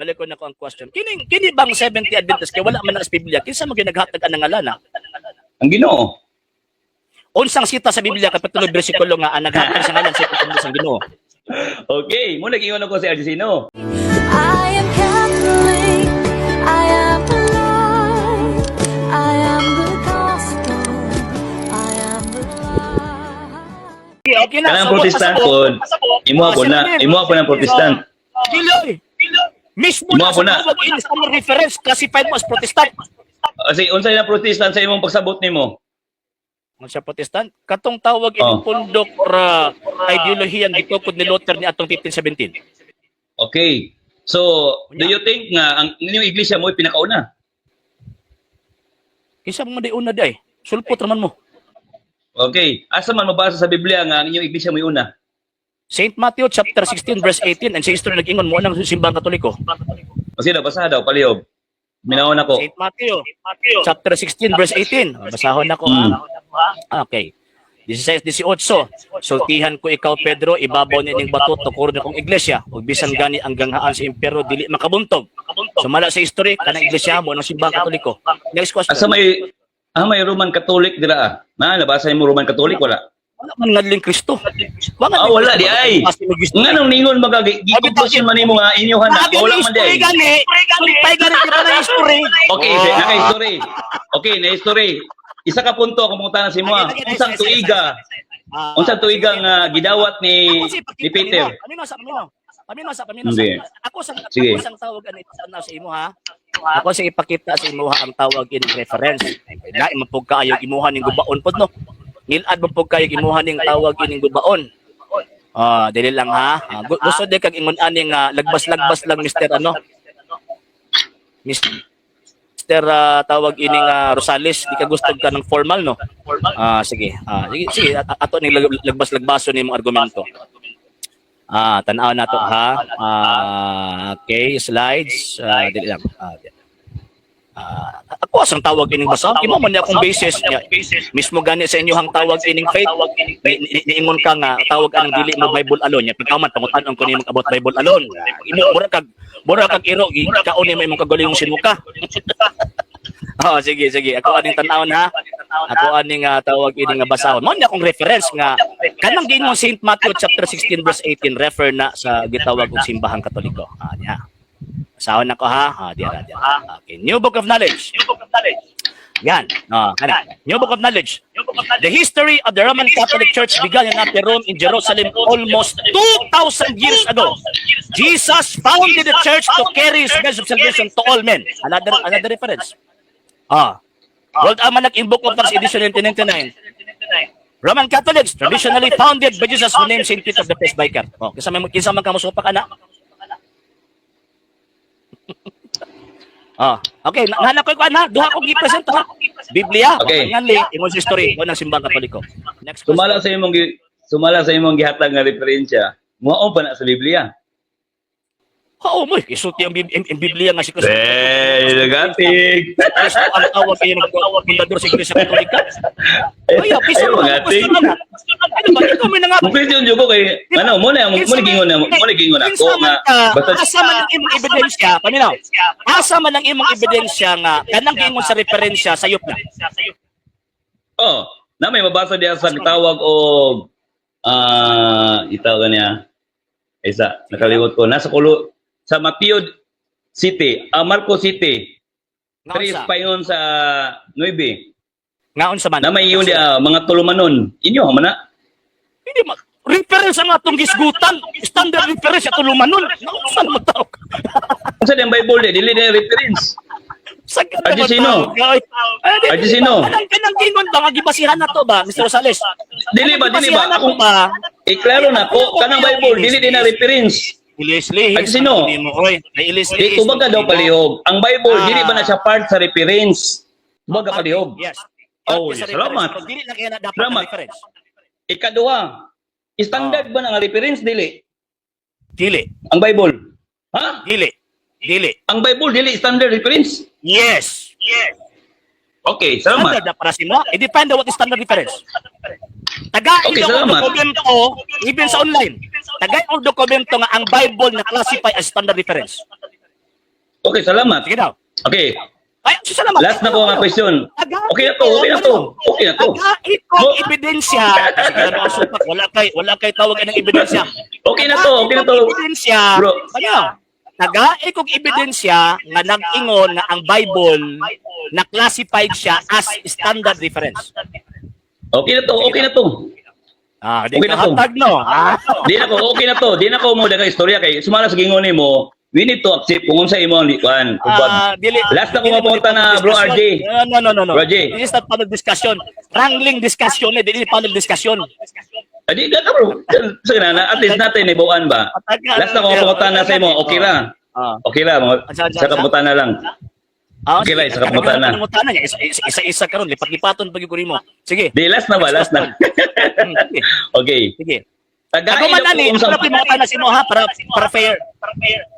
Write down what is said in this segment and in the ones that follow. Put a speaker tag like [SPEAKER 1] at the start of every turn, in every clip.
[SPEAKER 1] balik ko na ko ang question. Kini kini bang 70 Adventist kay wala man na sa Biblia kinsa man ginaghatag ang ngalan
[SPEAKER 2] Ang Ginoo.
[SPEAKER 1] Unsang sita sa Biblia kapitulo bersikulo nga ang naghatag sa ngalan sa Panginoon sa Ginoo.
[SPEAKER 2] Okay, muna giingon ako si Argesino.
[SPEAKER 3] I am Catholic. I am alive. I am the gospel. I am the light.
[SPEAKER 1] Okay, okay na.
[SPEAKER 2] Kanang protestant pod, imo ako na, imo ako ng protestant.
[SPEAKER 1] Dili. Mismo
[SPEAKER 2] Imo
[SPEAKER 1] na sa
[SPEAKER 2] na.
[SPEAKER 1] sa mga reference classified mo as protestant.
[SPEAKER 2] Kasi unsay na protestant sa imong pagsabot nimo?
[SPEAKER 1] Mo siya protestant, katong tawag
[SPEAKER 2] Oh.
[SPEAKER 1] pundok ra ideolohiya ang gitukod ni Luther ni atong 1517.
[SPEAKER 2] Okay. So, do you think nga ang inyong iglesia mo pinakauna?
[SPEAKER 1] Kinsa mo di una di ay? Sulpot raman mo.
[SPEAKER 2] Okay. Asa man mabasa sa Biblia nga ang inyong iglesia mo una?
[SPEAKER 1] St. Matthew chapter 16 verse 18 and sa history nag-ingon mo nang simbang katoliko.
[SPEAKER 2] O sino basa daw palihog. Minawon ako.
[SPEAKER 1] St. Matthew chapter 16 verse 18. Basahon ako
[SPEAKER 2] Mm.
[SPEAKER 1] ha. Okay. 16 18. Sultihan ko ikaw Pedro ibabaw ni ning bato tukuro na kong iglesia ug bisan gani ang ganghaan sa impyerno dili makabuntog. Sumala sa history kanang iglesia mo nang simbang katoliko. Next question.
[SPEAKER 2] Asa may ah, may Roman Catholic dira ah. Na nabasa mo Roman Catholic wala?
[SPEAKER 1] Wala man ngadling Kristo. Wala
[SPEAKER 2] Ah, wala di ay. Nga nang ningon magagi gikuplosin man nimo nga inyo hana
[SPEAKER 1] Sabi
[SPEAKER 2] wala man di ay.
[SPEAKER 1] gani. Sulpay gani di ba na history?
[SPEAKER 2] Okay, oh. history. Okay, na history. Isa ka punto ako mong si mo. ah. Unsang tuiga? Unsang tuiga nga gidawat ni ni Peter?
[SPEAKER 1] nimo. Pamino sa pamino. Pamino sa pamino sa. Ako sa ako sang tawag ani sa sa imo ha. Ako sa ipakita sa imo ha ang tawag in reference. Dai man pug kaayo imuha ning gubaon pod no. Ngilad man pug kaayo imuha ning tawag ining gubaon. Ah, dili lang ha. Gu- gusto di kag ingon ani nga lagbas-lagbas lang Mr. ano. Mr. ah, tawag ining ah, Rosales, di ka gusto ka ng formal no. Ah, sige. Ah, sige, sige. At- ato ni lag- lagbas-lagbaso ni mong argumento. Ah, tanaw na to ha. Ah, okay, slides. Ah, dili lang. Ah, di- Ah, ako asang tawag ining basa. Imo man akong basis niya. Mismo gani sa inyo hang tawag ining faith. Ni- ni- Niingon ka nga tawag anang dili mo Bible alone. Ya pagkaman pangutan ko nimo about Bible alone. Imo mura kag mura kag iro ikaon ni mo imong kagaling sinuka. Oh, sige, sige. Ako aning tanawon ha. Ako aning uh, tawag ini nga basahon. Mo ni akong reference nga kanang giingong St. Matthew chapter 16 verse 18 refer na sa gitawag og simbahang Katoliko. Ah, diha. Basahon nako ha. Ah, diha, diha. Okay, New Book of Knowledge. New Book of Knowledge. Yan. Oh, kana. New Book of Knowledge. The history of the Roman Catholic Church began in Rome in Jerusalem almost 2,000 years ago. Jesus founded the church to carry his message of salvation to all men. Another another reference. Ah. World Almanac in Book of Acts edition 1999. Roman Catholics traditionally founded by Jesus who named Saint Peter the Presbyter. Oh, kinsa man kinsa man kamusupa ka na? Ah, okay, na- nahanap ko ko na, duha ko gi-present ha. Biblia,
[SPEAKER 2] Okay.
[SPEAKER 1] nganli ingon sa history mo ng simbang Katoliko. Next question.
[SPEAKER 2] Sumala sa imong sumala sa imong gihatag nga referensya. Muao pa na sa Biblia.
[SPEAKER 1] Oo, mo, ang, ang Biblia nga si Kristo.
[SPEAKER 2] Eh, nagatig.
[SPEAKER 1] Kristo ang tawag kayo ng fundador sa Iglesia Katolika. Kaya, piso
[SPEAKER 2] Ay,
[SPEAKER 1] mo
[SPEAKER 2] mga
[SPEAKER 1] na. Ano ba, ikaw may.
[SPEAKER 2] Mo question jud ko kay ano mo na mo na gingon na gingon ako nga basta
[SPEAKER 1] asa man ang imong ebidensya, paminaw. Asa man ang imong ebidensya nga kanang giingon sa referensya sayop na.
[SPEAKER 2] oh, na may mabasa diya sa tawag og ah itaw kanya isa nakalimot ko nasa kulo sa Mateo City, ah Marco City, Tres
[SPEAKER 1] sa?
[SPEAKER 2] payon sa 9.
[SPEAKER 1] Ngaon sa man?
[SPEAKER 2] Na may yun ah, mga tulumanon. Inyo man na.
[SPEAKER 1] Hindi ma reference ang atong gisgutan. Standard reference sa tulumanon. Nausan mo tao.
[SPEAKER 2] Unsa din Bible di dili na reference.
[SPEAKER 1] Sa
[SPEAKER 2] Adi sino? Adi sino?
[SPEAKER 1] Kanang kanang giingon ba gibasihan na to ba, Mr. Rosales?
[SPEAKER 2] Dili ba dili ba
[SPEAKER 1] Gibasihan na to
[SPEAKER 2] ako
[SPEAKER 1] ba?
[SPEAKER 2] eh klaro na ko kanang Bible dili din na reference.
[SPEAKER 1] Ilisli.
[SPEAKER 2] Adi sino?
[SPEAKER 1] Ay ilisli.
[SPEAKER 2] Di kumbaga daw palihog. Ang Bible
[SPEAKER 1] Ah.
[SPEAKER 2] dili ba na siya part sa reference? Kumbaga palihog.
[SPEAKER 1] Yes.
[SPEAKER 2] Oh,
[SPEAKER 1] sa
[SPEAKER 2] salamat.
[SPEAKER 1] Dili na kaya na dapat
[SPEAKER 2] Salamat.
[SPEAKER 1] na reference.
[SPEAKER 2] Ikaduha, standard ba na nga reference dili?
[SPEAKER 1] Dili.
[SPEAKER 2] Ang Bible. Ha?
[SPEAKER 1] Dili. Dili.
[SPEAKER 2] Ang Bible dili standard reference?
[SPEAKER 1] Yes. Yes.
[SPEAKER 2] Okay, salamat.
[SPEAKER 1] Standard na para sa mo. It depends on what is standard reference. Tagain
[SPEAKER 2] Okay, salamat.
[SPEAKER 1] dokumento, even sa online. Tagain ang dokumento nga ang Bible na classify as standard reference.
[SPEAKER 2] Okay, salamat.
[SPEAKER 1] Sige daw.
[SPEAKER 2] Okay,
[SPEAKER 1] Ay, salamat.
[SPEAKER 2] last na ko nga question. Okay na to, okay na to. Okay na to.
[SPEAKER 1] Agait ko
[SPEAKER 2] Mo-
[SPEAKER 1] ebidensya. Mga supak. Wala kay, wala kay tawag ng ebidensya.
[SPEAKER 2] Okay na to, okay na to.
[SPEAKER 1] Ebidensya.
[SPEAKER 2] Bro.
[SPEAKER 1] Ano? Nagae kong ebidensya nga nag-ingon na ang Bible na classified siya as standard reference.
[SPEAKER 2] Okay na to, okay na to.
[SPEAKER 1] Ah, di
[SPEAKER 2] Okay
[SPEAKER 1] ka
[SPEAKER 2] na
[SPEAKER 1] hatag no. Ah.
[SPEAKER 2] Di na ko, okay na to. Di na ko mo daga istorya kay sumala sa gingon mo. We need to accept kung unsa imo ang likuan.
[SPEAKER 1] Ah, dili.
[SPEAKER 2] Last na ko mapunta na, bro. RJ.
[SPEAKER 1] No, no, no, no.
[SPEAKER 2] Bro, RJ.
[SPEAKER 1] This is not public discussion. Wrangling discussion eh, dili public discussion.
[SPEAKER 2] Adi ka ka bro. Sige na, na, at least natin ibuan ba. Last na ko mapunta na sa imo. Okay ra.
[SPEAKER 1] Ah.
[SPEAKER 2] Okay ra Sa kapunta na lang.
[SPEAKER 1] Ah,
[SPEAKER 2] Okay isa ka pumunta na.
[SPEAKER 1] Pumunta na. Isa- isa- Isa-isa karon lipat-lipaton pag mo. Sige.
[SPEAKER 2] Di last na ba? Last na.
[SPEAKER 1] Hmm,
[SPEAKER 2] okay.
[SPEAKER 1] Sige.
[SPEAKER 2] Tagay
[SPEAKER 1] Ako man
[SPEAKER 2] na
[SPEAKER 1] ani, ano
[SPEAKER 2] unsa-
[SPEAKER 1] pimuta na sino ha para para fair.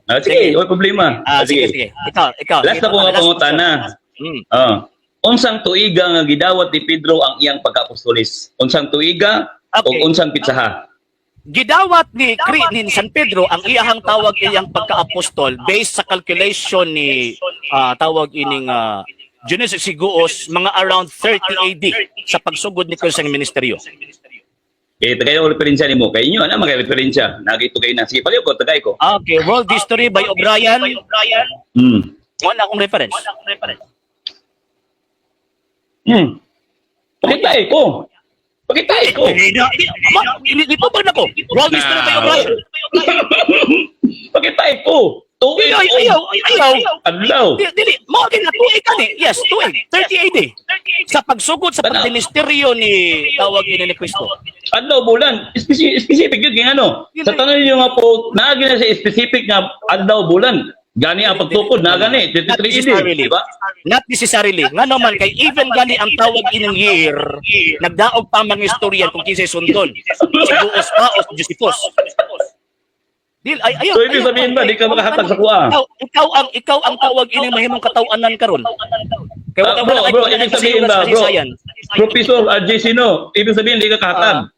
[SPEAKER 2] Ah, sige, wala problema.
[SPEAKER 1] Ah,
[SPEAKER 2] Ah,
[SPEAKER 1] sige, sige. Ikaw, ikaw.
[SPEAKER 2] Last na ko nga panguta na.
[SPEAKER 1] Hmm.
[SPEAKER 2] Ah. Unsang tuiga nga gidawat ni Pedro ang iyang pagka-apostolis? Unsang tuiga
[SPEAKER 1] Okay.
[SPEAKER 2] o unsang pitsaha?
[SPEAKER 1] Gidawat ni ni San Pedro ang iyahang tawag iyang pagka-apostol based sa calculation ni ah, tawag ining uh, Genesis Siguos mga around 30 AD sa pagsugod ni Kristo sa ministeryo.
[SPEAKER 2] Eh, tagay ko referensya ni mo. Kay inyo, ano mga referensya? Nagito kayo na. Sige, paliw ko, tagay ko.
[SPEAKER 1] Okay, World History by O'Brien.
[SPEAKER 2] Hmm.
[SPEAKER 1] Wala akong reference.
[SPEAKER 2] Hmm. Pakitay ko. Pakitay ko.
[SPEAKER 1] Dito ba na ko? World History by O'Brien.
[SPEAKER 2] Pakitay ko. Tuig
[SPEAKER 1] Ayaw, ayaw, ayaw.
[SPEAKER 2] Adlaw.
[SPEAKER 1] Dili. Mo din na tuig ka ni. Yes, tuig. 30 AD. Sa pagsugod sa
[SPEAKER 2] Tanaw.
[SPEAKER 1] pagministeryo ni tawag ini ni Kristo.
[SPEAKER 2] Adlaw bulan. Speci- specific yun. Kaya ano? Sa tanong niyo nga po, naagi na sa specific nga adlaw bulan. Gani ang pagtukod, na gani. 23
[SPEAKER 1] Not
[SPEAKER 2] idi.
[SPEAKER 1] necessarily.
[SPEAKER 2] Di ba?
[SPEAKER 1] Not necessarily. Nga naman kay even gani ang tawag ining year, nagdaog pa mga istorya kung kinsay sundon. Siguos pa o Josephus. Dil ay ayo.
[SPEAKER 2] So, ibig sabihin ba, di ka makahatag sa kuha?
[SPEAKER 1] Ikaw, ikaw ang ikaw ang tawag ining mahimong katawanan karon. Kaya
[SPEAKER 2] Ah, bro, bro, ibig sabihin ba, bro, Professor RJ Sino, ibig sabihin, di ka kahatag.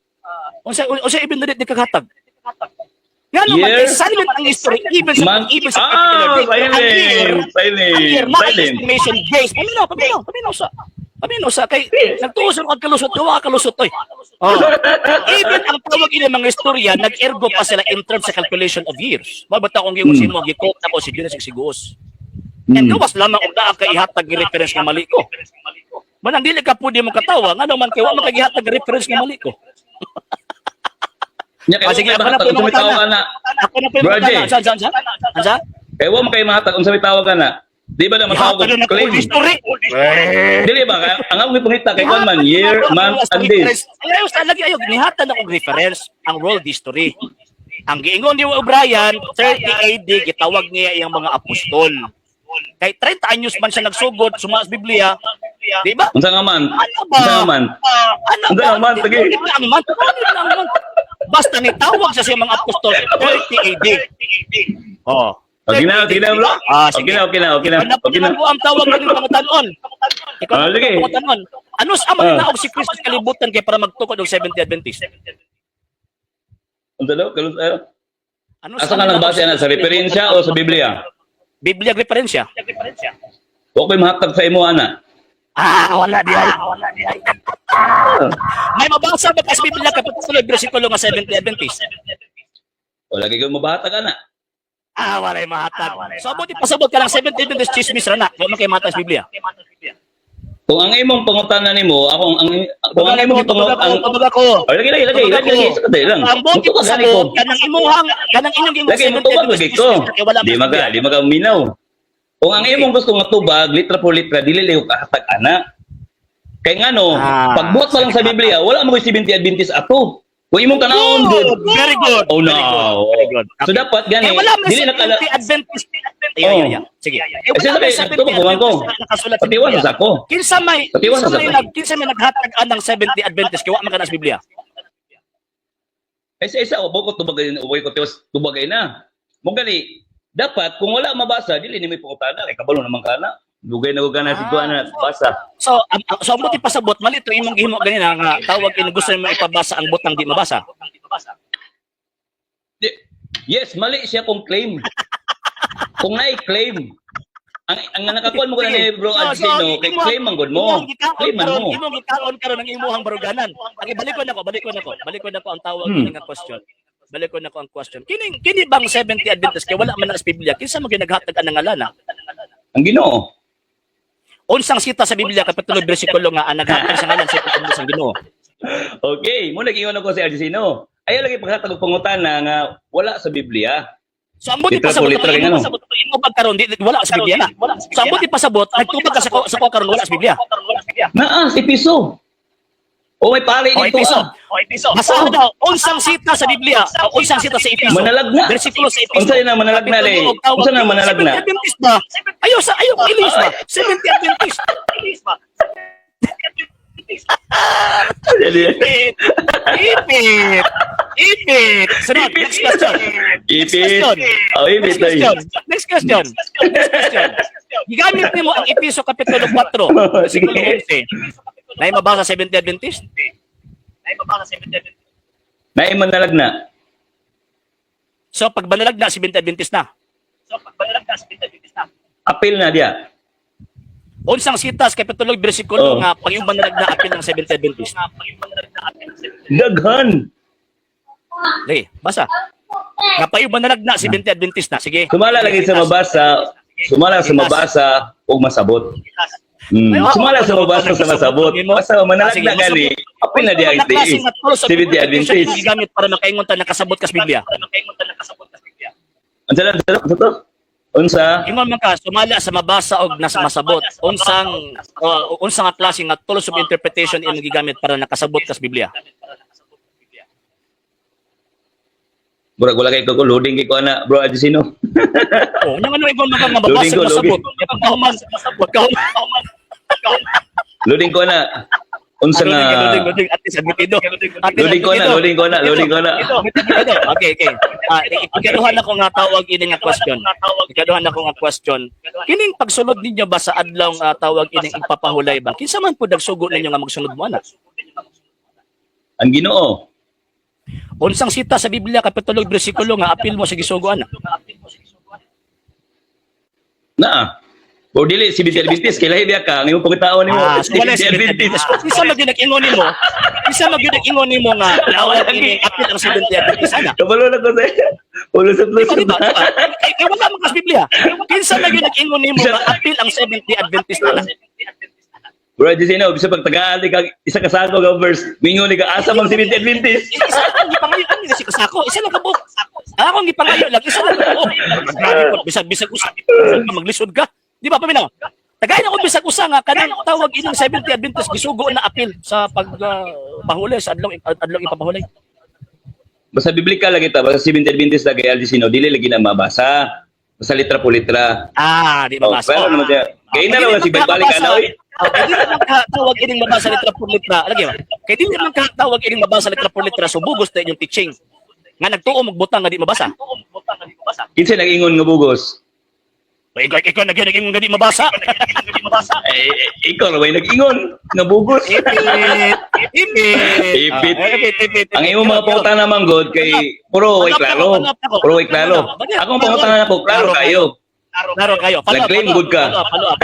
[SPEAKER 1] Unsa unsa ibig na di kaghatag? Nga naman kay
[SPEAKER 2] Yes.
[SPEAKER 1] silent ang history even sa even sa
[SPEAKER 2] ah,
[SPEAKER 1] particular date. Ang year,
[SPEAKER 2] silent,
[SPEAKER 1] ang year,
[SPEAKER 2] silent,
[SPEAKER 1] mga
[SPEAKER 2] silent.
[SPEAKER 1] estimation based. Paminaw, paminaw, paminaw sa. Paminaw sa kay nagtuos ang kalusot, gawa ka kalusot oy. Oh. Even ang tawag ini mga istorya, nag-ergo pa sila in terms sa calculation of years. Mabata kung yung sino ang gikot na ko si Genesis Siguos. And
[SPEAKER 2] Hmm.
[SPEAKER 1] gawas lamang og naa kay ihatag gi reference nga mali ko. Manang dili ka pwede mo katawa, nga naman kay wa man kay ihatag gi reference nga mali ko.
[SPEAKER 2] Nya
[SPEAKER 1] Ah, sige, ako na po yung
[SPEAKER 2] tawag
[SPEAKER 1] mga
[SPEAKER 2] ka na.
[SPEAKER 1] Ako na pa yung mga
[SPEAKER 2] Jay.
[SPEAKER 1] Saan, saan, saan?
[SPEAKER 2] Kay wa mo kay mahatag unsa may tawag ka na. Di ba na matawag
[SPEAKER 1] na
[SPEAKER 2] ko claim?
[SPEAKER 1] ko history.
[SPEAKER 2] Dili ba ang among pangita kay kon man year, month and days.
[SPEAKER 1] Ayaw sa lagi ayaw nihatan akong reference ang world history. Ang giingon ni O'Brien, 30 AD gitawag niya iyang mga apostol. Kay 30 anyos man siya nagsugod sumas Biblia, di ba?
[SPEAKER 2] Unsa nga man?
[SPEAKER 1] Ano ba?
[SPEAKER 2] Unsa nga man?
[SPEAKER 1] Ano
[SPEAKER 2] Unsa nga man? Sige.
[SPEAKER 1] Ba ang? Ano ba ang man? Basta ni tawag sa siya mga apostol 30 AD. Oh.
[SPEAKER 2] Okay na, okay na bro.
[SPEAKER 1] Ah,
[SPEAKER 2] Okay
[SPEAKER 1] sige.
[SPEAKER 2] na, okay na, okay na. Okay na.
[SPEAKER 1] ang tawag ng pangutanon? Ikaw
[SPEAKER 2] Ah,
[SPEAKER 1] ang pangutanon. Ano sa man
[SPEAKER 2] Ah.
[SPEAKER 1] naog si Kristo sa kalibutan kay para magtukod og 70 Adventist?
[SPEAKER 2] Unsa daw? Kalus ayo.
[SPEAKER 1] Ano
[SPEAKER 2] Asa ka nagbase na sa referensya o sa Biblia?
[SPEAKER 1] Biblia referensya.
[SPEAKER 2] Wa ko'y mahatag sa imo ana.
[SPEAKER 1] Ah, wala di ay. May mabasa ba ka sa Biblia kapag sa bersikulo nga 70 Adventist?
[SPEAKER 2] O lagi ko mabahatag ana.
[SPEAKER 1] Ah, wala yung mahatag. So, buti pasabot ka lang 70 Adventist chismis ra na. Kaya man kay matag sa Biblia.
[SPEAKER 2] Kung ang imong pangutana nimo, akong ang kung ang imong pangut ang
[SPEAKER 1] ako, tubag ako.
[SPEAKER 2] Lagi lagi lagi lagi
[SPEAKER 1] ako.
[SPEAKER 2] sa lang.
[SPEAKER 1] Ang buti
[SPEAKER 2] Mutuwa gani ko.
[SPEAKER 1] kanang imuhang, kanang inyong imong
[SPEAKER 2] Lagi mo tubag lagi ko. Di maga, di maga minaw. Kung ang imong gusto nga tubag, litra por litra dili layo kahatag ana. Kay ngano,
[SPEAKER 1] Ah.
[SPEAKER 2] pagbuhat pa lang sa Biblia, wala mo 70 Adventist ato. Kung imong kanahon good.
[SPEAKER 1] Very good.
[SPEAKER 2] Oh no.
[SPEAKER 1] Very good. Very good.
[SPEAKER 2] So dapat gani,
[SPEAKER 1] Eh, wala man
[SPEAKER 2] dili nakala
[SPEAKER 1] 70 Adventist. Ayun,
[SPEAKER 2] Oh.
[SPEAKER 1] ayun, ayun. Sige. Eh, wala
[SPEAKER 2] sabi,
[SPEAKER 1] man sa 70
[SPEAKER 2] nagtubag buwan ko.
[SPEAKER 1] Adventist na nakasulat sa
[SPEAKER 2] Patiwan sa ako.
[SPEAKER 1] Kinsa may kinsa
[SPEAKER 2] sa
[SPEAKER 1] may nag kinsa may naghatag anang 70 Adventist kaya wa man kana sa Biblia.
[SPEAKER 2] Ay sa isa ubo ko tubagay uboy ko tiwas tubagay na. Mo gani, dapat kung wala mabasa dili ni may pangutana kay kabalo naman kana. Dugay na ko kana si kuan na basa.
[SPEAKER 1] So, ang, ang, so ang buti pasabot mali to imong gihimo ganina nga tawag in gusto mo ipabasa ang butang di mabasa.
[SPEAKER 2] Di- Yes, mali siya kung claim. kung naay claim, ang ang nakakuan mo ko na ni bro
[SPEAKER 1] So, so,
[SPEAKER 2] Adjino, kay
[SPEAKER 1] imo-
[SPEAKER 2] claim man good mo.
[SPEAKER 1] imong
[SPEAKER 2] Claim mo.
[SPEAKER 1] imong gikaon karon ng imuhang baruganan. Okay, balik ko nako, balik ko nako. Balik ko nako ang tawag
[SPEAKER 2] Hmm.
[SPEAKER 1] nga question. Balik ko nako ang question. Kini kini bang 70 Adventist kay wala man na sa Biblia. Kinsa man ginaghatag ang ngalan
[SPEAKER 2] Ang Ginoo.
[SPEAKER 1] Unsang sita sa Biblia kapitulo bersikulo nga ang naghatag sa ngalan sa Panginoon sa Ginoo.
[SPEAKER 2] Okay, mo nag-ingon ako si Adjino. Ayaw lagi pagkatag og pangutana nga wala sa Biblia.
[SPEAKER 1] So ang buti pasabot
[SPEAKER 2] po, litra
[SPEAKER 1] imo
[SPEAKER 2] ganyan, no?
[SPEAKER 1] pasabot imo pagkaron di wala sa Biblia na. So ang buti pasabot nagtubag ka sa ko- sa ko karon wala sa Biblia.
[SPEAKER 2] Naa, si Piso. O may pali
[SPEAKER 1] O
[SPEAKER 2] dito.
[SPEAKER 1] episo.
[SPEAKER 2] ah.
[SPEAKER 1] O episo. Basahan daw unsang sita sa Biblia, o unsang sita sa Episo.
[SPEAKER 2] Manalagna.
[SPEAKER 1] Bersikulo sa Episo.
[SPEAKER 2] Unsa na manalagna, le?
[SPEAKER 1] Kapitulo
[SPEAKER 2] Unsa na
[SPEAKER 1] kini,
[SPEAKER 2] manalagna?
[SPEAKER 1] 70 Adventist ba? Ayo sa ayo ilis ba? 70 Adventist. Ilis ba? Ipit. Ipit. Ipit. Sunod, next question. Next
[SPEAKER 2] Ipit.
[SPEAKER 1] question.
[SPEAKER 2] Oh, ipit
[SPEAKER 1] Next
[SPEAKER 2] ay.
[SPEAKER 1] question. Next question. Next question. Gigamit nimo ang Episo Kapitulo 4,
[SPEAKER 2] Sige.
[SPEAKER 1] versikulo 11. Na mabasa sa 70 Adventist? Na mabasa sa 70 Adventist.
[SPEAKER 2] Naay manalagna.
[SPEAKER 1] So pag banalag na si 20 Adventist na. So pag banalag na si 20 Adventist na.
[SPEAKER 2] Apil na dia.
[SPEAKER 1] Unsang sitas kapitulo bersikulo
[SPEAKER 2] Oh.
[SPEAKER 1] nga pag yung banalag na apil ng 70 Adventist.
[SPEAKER 2] Daghan.
[SPEAKER 1] Sige, basa. Nga pa yung banalag na si 20 Adventist na. Sige.
[SPEAKER 2] Sumala lagi sa mabasa, sumala sa mabasa ug masabot. Hmm. Sumala sa mabasa sa masabot. Basta manalagna gani. Apil na dia
[SPEAKER 1] Ang tulo sa
[SPEAKER 2] 70 Adventist.
[SPEAKER 1] Gigamit para makaingon ta nakasabot kas Biblia.
[SPEAKER 2] Unsa lang sa to? Unsa?
[SPEAKER 1] Ingon man ka sumala sa mabasa og nasa masabot. Unsang uh, unsang klase nga tulos of interpretation imong gigamit para nakasabot kas Biblia.
[SPEAKER 2] Murag wala kay ko loading kay ko ana, bro Adjino.
[SPEAKER 1] Oh, nya ano ibang mga mababasa
[SPEAKER 2] Loading ko,
[SPEAKER 1] masabot.
[SPEAKER 2] loading.
[SPEAKER 1] Ya pagkahuman pagkahuman.
[SPEAKER 2] Loading ko na. Unsa nga
[SPEAKER 1] Loading, loading, at least admitido.
[SPEAKER 2] Loading ko na, loading ko na, loading ko na.
[SPEAKER 1] Okay, okay. Ah, ikaduhan ako nga tawag ini nga question. Ikaduhan ako nga question. Kining pagsunod ninyo ba sa adlaw nga tawag ining ipapahulay ba? Kinsa man pud nagsugo ninyo nga magsunod mo ana?
[SPEAKER 2] ang Ginoo?
[SPEAKER 1] Unsang sita sa Biblia kapitulo bersikulo nga apil mo sa gisugo ana?
[SPEAKER 2] Na. O dili si Binti Adventist kay lahi biya ka ang imong pagkatao nimo.
[SPEAKER 1] Ah,
[SPEAKER 2] si
[SPEAKER 1] so wala si
[SPEAKER 2] Adventist.
[SPEAKER 1] Isa magyud ingon nimo. Isa magyud ingon nimo nga tawag ini apil ang 70 Adventist ana.
[SPEAKER 2] Kabalo na ko sa?
[SPEAKER 1] Di ba? Eh, eh, wala mo kas Biblia. Kinsa na yun nag-ingon nimo nga apil ang 70 Adventist na
[SPEAKER 2] Bro, di sino, bisa pag tagaan di ka isa ka sako ka verse, mingon ni ka asa mang si Binti Adventist.
[SPEAKER 1] Isa lang gipangayo ani kasi kasako. Isa lang kabuk. Ako ang gipangayo lang isa lang kabuk. Maggrabe bisag bisag usa. Bisag ka maglisod ka. Di ba paminaw? Tagay na ko bisag usa nga kanang tawag ining 70 Adventist gisugo na apil sa pag uh, pahuli sa adlaw adlaw ipapahulay.
[SPEAKER 2] Basta biblika lagi ta, basta si Binti Adventist lagi Aldisino, dili lagi na mabasa. Basta litra po litra.
[SPEAKER 1] Ah, di
[SPEAKER 2] Oh,
[SPEAKER 1] ba
[SPEAKER 2] pero naman siya. Kaya na naman si balik ka na, oy.
[SPEAKER 1] Kaya di naman tawag ining mabasa litra por litra. Lagi ba? Kaya di naman tawag ining mabasa litra por litra so bugos na inyong teaching. Nga nagtuo magbutang nga di mabasa.
[SPEAKER 2] Kinsa nag-ingon nga bugos?
[SPEAKER 1] Ikaw, ikaw nagyan naging nga di mabasa.
[SPEAKER 2] Eh, eh, ikaw na yung nag-ingon nga bugos?
[SPEAKER 1] Ipit. Ipit.
[SPEAKER 2] Ipit.
[SPEAKER 1] Ah,
[SPEAKER 2] Ang imong mga pangutan naman god kay puro way klaro. Puro way klaro. Akong pangutan na ko klaro kayo.
[SPEAKER 1] Klaro kayo. Follow up,
[SPEAKER 2] Nag-claim good ka.
[SPEAKER 1] follow up, follow up.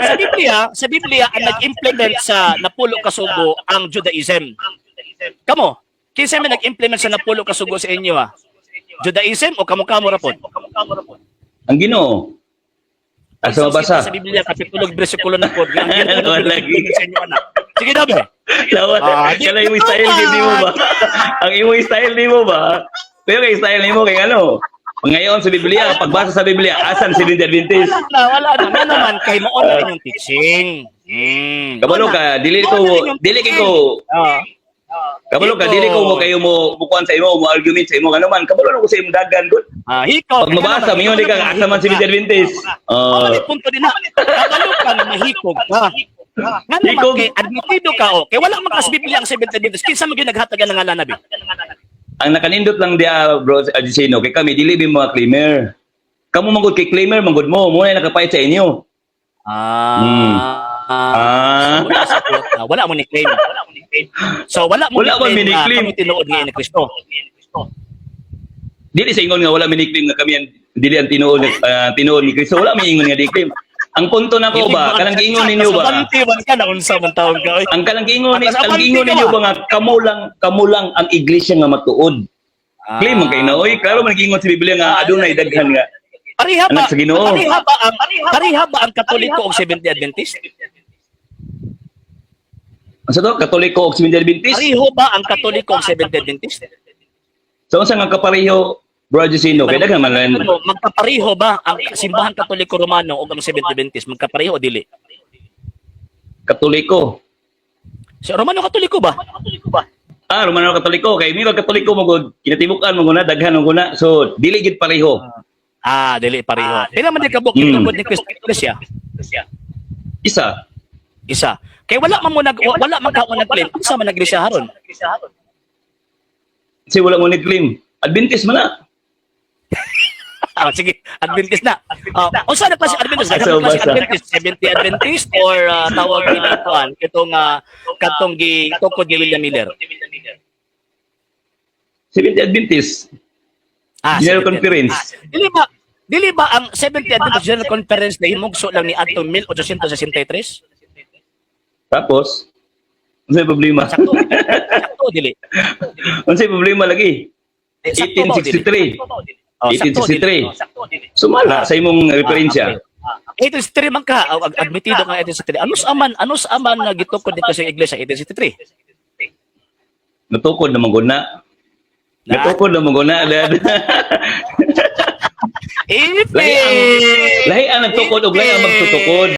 [SPEAKER 1] Sa Biblia, sa Biblia ang nag-implement sa napulo kasugo ang Judaism. Kamo, kinsa may nag-implement sa napulo kasugo sa inyo ha? Judaism o kamo-kamo rapon?
[SPEAKER 2] Ang Ginoo. Asa mabasa?
[SPEAKER 1] Sa Biblia, kapitulo bersikulo na po. Ang ginoo
[SPEAKER 2] lagi.
[SPEAKER 1] sa inyo anak. Sige dabe.
[SPEAKER 2] Lawat.
[SPEAKER 1] Ah, di
[SPEAKER 2] Kala yung style ni mo ba? Ang imong style ni mo ba? Pero kay style ni mo kay ano? Ngayon sa Biblia, pagbasa sa Biblia, asan si Binti Adventist?
[SPEAKER 1] Wala na, wala na. Nga naman, kay mo na inyong teaching. Hmm.
[SPEAKER 2] Kabalo ka, dili ko, dili ko,
[SPEAKER 1] Ah.
[SPEAKER 2] kabalo ka, dili ko mo kayo mo bukuan sa imo, mo argument sa imo, ano man, kabalo na ko sa imong dagan, good.
[SPEAKER 1] Ah, hikaw.
[SPEAKER 2] Pag mabasa, mingon di ka, asa man si Binti Adventist.
[SPEAKER 1] Oh.
[SPEAKER 2] Uh,
[SPEAKER 1] punto din na. Kabalo ka na mahikog ka. Nga naman, kay admitido ka, o. Kay wala man kas Biblia ang 70 Adventist. Kinsa mo ginaghatagan ng ngalan nabi?
[SPEAKER 2] Ang nakanindot lang dia, bro, Adjusino, kay kami, dili bi mga claimer. Kamu manggod kay claimer, manggod mo, muna yung nakapayat sa inyo.
[SPEAKER 1] Ah.
[SPEAKER 2] Hmm.
[SPEAKER 1] So,
[SPEAKER 2] Ah.
[SPEAKER 1] wala, sa court na. wala mo ni claim. So, wala mo
[SPEAKER 2] Wala mo
[SPEAKER 1] ni claim na
[SPEAKER 2] mini-claim.
[SPEAKER 1] kami tinuod ni Kristo.
[SPEAKER 2] Dili sa ingon nga wala miniklim nga kami ang dili ang tinuod uh, tinuod ni Kristo. Wala may ingon nga di claim. Ang punto na ko ba, kanang giingon ninyo ba?
[SPEAKER 1] Kasabanti man ka na unsa man taon ka. oy.
[SPEAKER 2] Ang kanang giingon ni kanang giingon ninyo
[SPEAKER 1] ba?
[SPEAKER 2] nga kamo lang kamo lang ang iglesia nga matuod.
[SPEAKER 1] Ah.
[SPEAKER 2] Claim man kay na oy, klaro man giingon sa Biblia nga adunay daghan nga.
[SPEAKER 1] Pariha ba?
[SPEAKER 2] Anak sa Ginoo.
[SPEAKER 1] Pariha ba ang pariha ba ang Katoliko o Seventh Adventist?
[SPEAKER 2] Sa to, Katoliko ug Seventh Adventist.
[SPEAKER 1] Pariho ba ang Katoliko o Seventh Adventist?
[SPEAKER 2] So unsa nga kapareho Bro Josino, kay daghan man lan.
[SPEAKER 1] Ano, magkapariho ba ang simbahan Katoliko Romano o ang Seventh Adventist? Magkapariho o dili?
[SPEAKER 2] Katoliko.
[SPEAKER 1] Si Romano Katoliko ba?
[SPEAKER 2] Ah, Romano Katoliko kay mi Katoliko mo gud kinatibukan mo guna daghan mo guna. So dili gid pareho.
[SPEAKER 1] Ah, dili pariho. Pila man di kabuk
[SPEAKER 2] Hmm.
[SPEAKER 1] mm. ni Cristo Iglesia?
[SPEAKER 2] Isa.
[SPEAKER 1] Isa. Kay wala man mo nag wa- wala man ka mo nag-claim unsa man nag-iglesia haron.
[SPEAKER 2] Kasi wala mo ni claim. Adventist man na.
[SPEAKER 1] Ah, sige, Adventist na. Ah, unsa na klase Adventist?
[SPEAKER 2] Basa,
[SPEAKER 1] Daghang klase. Adventist, Seventh Adventist or ah, tawag ni kuan kitong uh, katong gi tukod ni William Miller.
[SPEAKER 2] Seventh Adventist.
[SPEAKER 1] Ah,
[SPEAKER 2] General Conference.
[SPEAKER 1] Adventist. Dili ba Dili ba ang 70th Adventist General Conference na himugso lang ni Atong 1863?
[SPEAKER 2] Tapos, unsay problema?
[SPEAKER 1] Sakto. Sakto dili.
[SPEAKER 2] unsay problema lagi?
[SPEAKER 1] Eh, sakto ba o dili?
[SPEAKER 2] 1863.
[SPEAKER 1] Oh, sakto dili.
[SPEAKER 2] 1863.
[SPEAKER 1] Oh, sakto dili.
[SPEAKER 2] Sumala sa imong referensya.
[SPEAKER 1] Ah, 83 man ka, o, ag- admitido ka 83. Anus aman, anus aman na gitukod dito sa iglesia 83.
[SPEAKER 2] Natukod.
[SPEAKER 1] Na?
[SPEAKER 2] Natukod naman guna. Dad.
[SPEAKER 1] Ipe!
[SPEAKER 2] Lahi ang nagtukod ug lahi ang magtutukod.